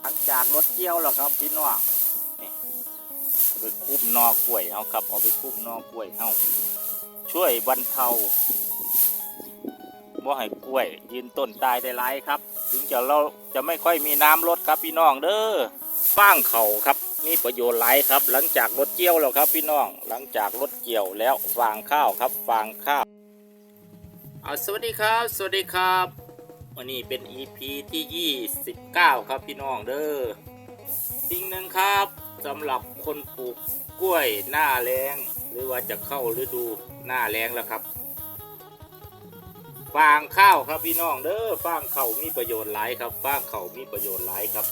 หลังจากรถเกี่ยวแล้วครับพี่น้องนี่เอาไปคุ้มนอกล้วยเอาครับเอาไปคุ้มนอกล้วยเอาช่วยบรรเทาบ่ให้กล้วย ยืนต้นตายได้หลายครับ ถึงจะเราจะไม่ค่อยมีน้ำลดครับพี่น้องเด้อฟางเข่าครับมีประโยชน์หลายครับ หลังจากรถเกี่ยวแล้วครับพี่น้องหลังจากรถเกี่ยวแล้วฟางข้าวครับฟางข้าวเอาสวัสดีครับ สวัสดีครับ วันนี้เป็น EP ที่ 29 ครับพี่น้องเด้อสิ่งหนึ่งครับสำหรับคนปลูกกล้วยหน้าแรงหรือว่าจะเข้าฤดูหน้าแรงแล้วครับฟางข้าวครับพี่น้องเด้อฟางข้าวมีประโยชน์หลายครับฟางข้าวมีประโยชน์หลายครับ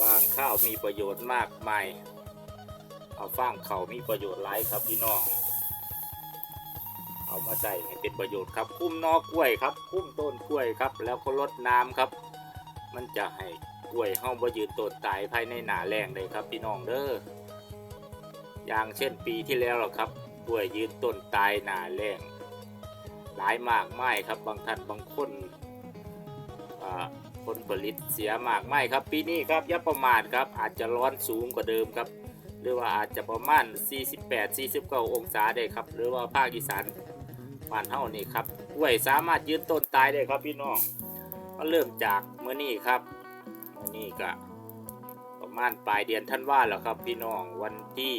ฟางข้าวมีประโยชน์มากมายเอาฟางข้าวมีประโยชน์หลายครับพี่น้อง เอามาใส่ให้เป็นประโยชน์ครับ คุ้มนอกล้วยครับ คุ้มต้นกล้วยครับ แล้วก็ลดน้ำครับ มันจะให้กล้วยเฮาบ่ยืนต้นตายภายในหนาแรงเลยครับพี่น้องเด้ออย่างเช่นปีที่แล้วหรอครับกล้วยยืนต้นตายหนาแรงหลายมากไม่ครับ บางท่านบางคนผลผลิตเสียมากไม่ครับ ปีนี้ครับย่าประมาทครับ อาจจะร้อนสูงกว่าเดิมครับ หรือว่าอาจจะประมาณ 48 49 องศาได้ครับ หรือว่าภาคอีสาน บ้านเฮานี่ครับกล้วยสามารถยืนต้นตายได้ครับพี่น้องก็เริ่มจากเมื่อนี้ครับเมื่อนี้ก็ประมาณปลายเดือนธันวาแล้วครับพี่น้องวันที่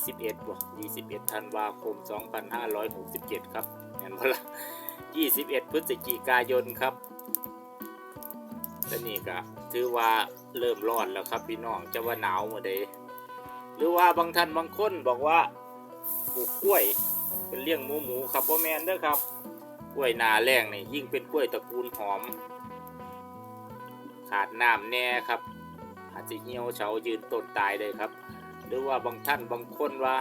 21บ่21ธันวาคม 2567 ครับเห็นบ่ล่ะ21 พฤศจิกายนครับแต่นี่ก็ถือว่าเริ่มร้อนแล้วครับพี่น้องจะว่าหนาวมื่อใดหรือว่าบางท่านบางคนบอกว่าปลูกกล้วย เป็นเลี้ยงหมูหมูครับพ่อแมนเด้อครับกล้วยนาแรงนี่ยิ่งเป็นกล้วยตระกูลหอม ขาดน้ำแน่ครับ อาจจะเหี่ยวเฉายืนต้นตายเลยครับ หรือว่าบางท่านบางคนว่า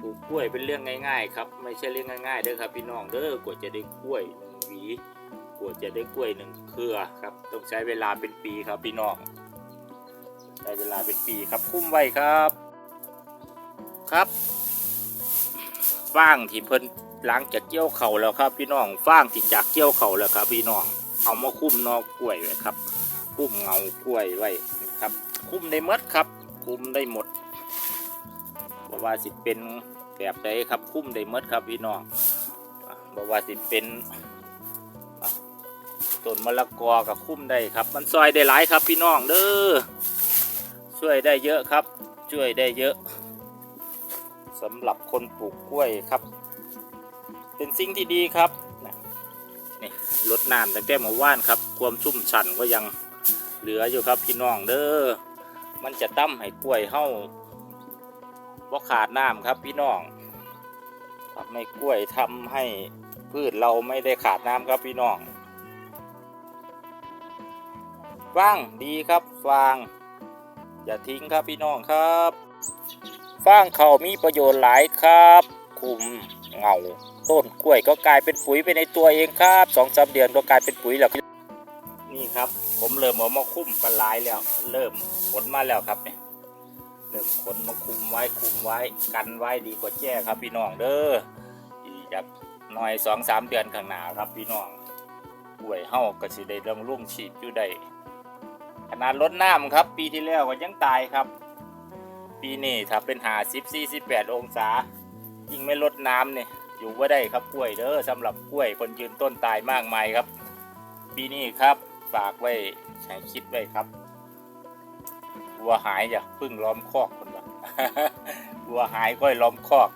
ปลูกกล้วยเป็นเรื่องง่าย ๆ ครับ ไม่ใช่เรื่องง่ายๆเด้อครับพี่น้องเด้อกว่าจะได้กล้วยหนึ่งหวีกว่าจะได้กล้วยหนึ่งเครือครับ ต้องใช้เวลาเป็นปีครับพี่น้องใช้เวลาเป็นปีครับคุ้มไว้ครับครับ ฟางที่เพิ่นหลังจากเกี่ยวเข่าแล้วครับ พี่น้องฟางที่จากเกี่ยวเข่าแล้วครับ พี่น้องเอามาคุ้มนอกกล้วยไว้ครับ คุ้มเงากล้วยไว้นะครับ คุ้มได้หมดครับ คุ้มได้หมดบ่ว่าสิเป็นแบบใดครับ คุ้มได้หมดครับ พี่น้องอะบ่ว่าสิเป็นต้นมะละกอกับคุ้มได้ครับ มันซอยได้หลายครับ พี่น้องเด้อช่วยได้เยอะครับ ช่วยได้เยอะ สำหรับคนปลูกกล้วยครับ เป็นสิ่งที่ดีครับนี่ลดน้ำตั้งแต่เมื่อวานครับ ความชุ่มฉ่ำก็ยังเหลืออยู่ครับพี่น้องเด้อมันจะตั้มให้กล้วยเฮ้าว่าขาดน้ำครับพี่น้องทำให้กล้วยทำให้พืชเราไม่ได้ขาดน้ำครับพี่น้องฟางดีครับฟาง อย่าทิ้งครับพี่น้องครับ ฟางเขามีประโยชน์หลายครับคุมเงาต้นกล้วยก็กลายเป็นปุ๋ยไปในตัวเองครับสองสามเดือนก็กลายเป็นปุ๋ยแล้วนี่ครับ ผมเริ่มเอามาคุ้มกันหลายแล้ว เริ่มขนมาแล้วครับเนี่ยเริ่มขนมาคุมไว้คุมไว้กันไว้ดีกว่าแจ้ครับพี่น้องเด้ออีกจากหน่อยสองสามเดือนข้างหน้าครับพี่น้องกล้วยเฮาก็สิได้เรื่องรุ่งฉีดอยู่ได้ขนาดลดน้ำครับ ปีที่แล้วก็ยังตายครับ ปีนี้ถ้าเป็นหาสิบสี่สิบแปดองศา ยิ่งไม่ลดน้ำเนี่ยอยู่ว่าได้ครับกล้วยเด้อสำหรับกล้วยคนยืนต้นตายมากมายครับ ปีนี้ครับฝากไว้ใช้คิดไว้ครับวัวหายอย่าพึ่งล้อมคอกคนละวัวหายค่อยล้อมคอก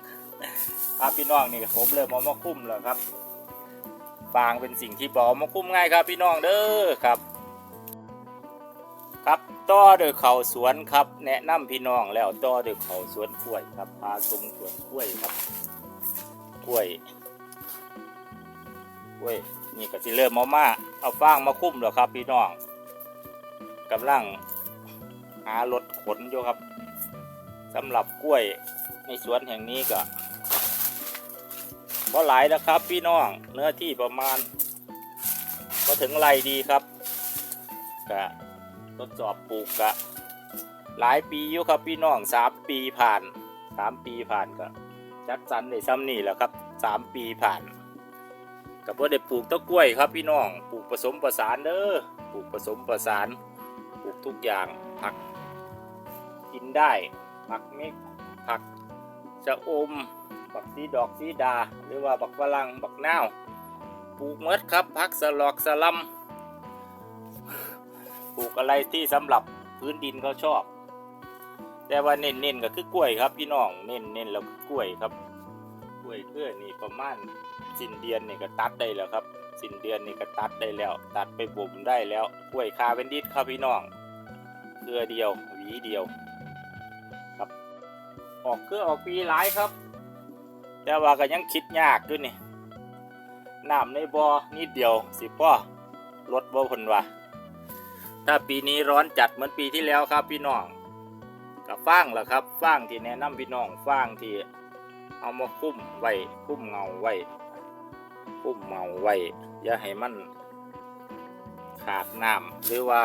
ครับพี่น้องนี่ผมเริ่มเอมาคุ้มแล้วครับ ฟางเป็นสิ่งที่บอกมาคุ้มง่ายครับพี่น้องเด้อครับ ครับต่อโดยเขาสวนครับ แนะนำพี่น้องแล้วต่อโดยเขาสวนกล้วยครับพาชมสวนกล้วยครับกล้วยกล้วยนี่ก็สิเริ่มมามาเอาฟางมาคุ้มแล้วครับ พี่น้องกำลังหารถขนอยู่ครับสำหรับกล้วยในสวนแห่งนี้ก็ก็หลายนะครับ พี่น้องเนื้อที่ประมาณ ก็ถึงไรดีครับก็ ทดสอบปลูกกะ หลายปีอยู่ครับพี่น้องสามปีผ่านสามปีผ่านก็จัดสรรในซ้ำนี่แหละครับสามปีผ่านกับว่าได้ปลูกต้นกล้วยครับพี่น้องปลูกผสมประสานเด้อปลูกผสมประสานปลูกทุกอย่างผักกินได้ผักเม็กผักชะอมบักซีดอกซีดา หรือว่าบักฝรั่งบักนาวปลูกเมดครับผักสลอกสลัม ลูกอะไรที่สำหรับพื้นดินเขาชอบ แต่ว่าเน้นๆก็คือกล้วยครับ พี่น้องเน้นๆแล้วคือกล้วยครับ กล้วยเพื่อนี่ประมาณสิ้นเดือนนี่ก็ตัดได้แล้วครับ สิ้นเดือนนี่ก็ตัดได้แล้ว ตัดไปบ่มได้แล้วกล้วยคาเป็นดิสครับพี่น้องเครือเดียวหวีเดียว ครับ ออกเครือออกปีหลายครับ แต่ว่าก็ยังคิดยากด้วยนี่น้ำในบ่อนิดเดียวสิพ่อลดบ่พนว่า ถ้าปีนี้ร้อนจัดเหมือนปีที่แล้วครับ พี่น้องกับฟางล่ะครับฟางที่แนะนำพี่น้องฟางที่เอามาคุ้มไว้คุ้มเงาไว้คุ้มเงาไว้อย่าให้มันขาดน้ำหรือว่า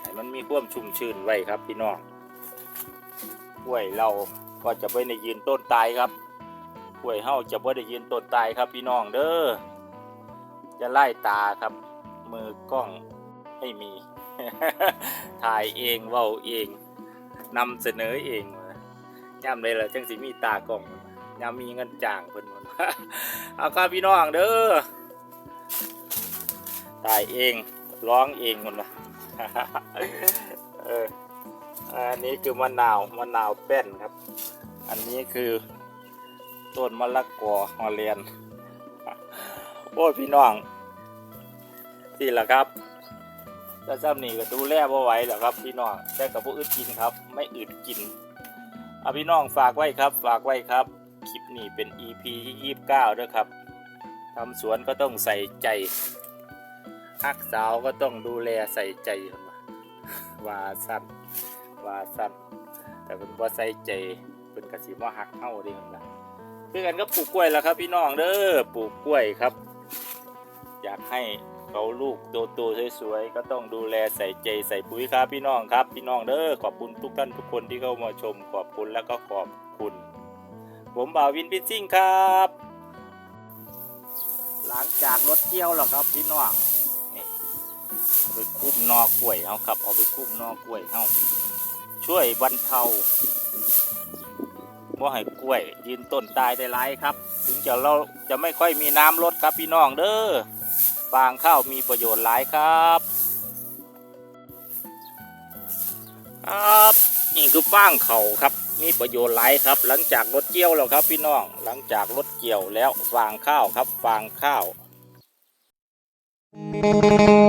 ให้มันมีความชุ่มชื้นไว้ครับพี่น้องกล้วยเราก็จะไม่ได้ยืนต้นตายครับกล้วยเฮาจะไม่ได้ยืนต้นตายครับพี่น้องเด้อจะไล่ตาครับ มือกล้องไม่มี ถ่ายเองเว้าเองนำเสนอเองว่าย่ำเลยล่ะจังสิมีตากล้องย่ำมีเงินจ้างเพิ่นว่าเอาครับพี่น้องเด้อถ่ายเองร้องเองหมดละเอออันนี้คือมะนาวมะนาวแป้นครับ อันนี้คือต้นมะละกอฮอลแลนโอ้พี่น้องนี่แหละครับ ถ้าซ้ำนี่ก็ดูแลบ่ไหวหรอกครับ พี่น้องแต่กับพวกอึดกินครับ ไม่อึดกินเอาพี่น้องฝากไว้ครับ ฝากไว้ครับ คลิปนี้เป็น EP ที่29ด้วยครับทำสวนก็ต้องใส่ใจฮักสาวก็ต้องดูแลใส่ใจว่าสั้นว่าสั้นแต่เป็นว่าใส่ใจเป็นกระสีว่าฮักเฮาเดีครับคือกันก็ปลูกกล้วยแล้วครับ พี่น้องเด้อปลูกกล้วยครับ อยากให้ เขาลูกโตๆสวยๆก็ต้องดูแลใส่ใจใส่ปุ๋ยครับพี่น้องครับ พี่น้องเด้อขอบคุณทุกท่านทุกคนที่เข้ามาชมขอบคุณแล้วก็ขอบคุณ ผมบ่าววินพิซซิ่งครับ หลังจากรถเกี่ยวแล้วครับพี่น้องนี่เอาไปคุ้มนอกล้วยเอาครับเอาไปคุ้มนอกล้วยเอาช่วยบรรเทาว่าให้กล้วยยืนต้นตายได้ไรครับ ถึงจะเราจะไม่ค่อยมีน้ำลดครับพี่น้องเด้อ ฟางข้าวมีประโยชน์หลายครับ ครับนี่คือฟางเข่าครับ มีประโยชน์หลายครับ หลังจากรถเกี่ยวแล้วครับพี่น้องหลังจากรถเกี่ยวแล้วฟางข้าวครับฟางข้าว Thank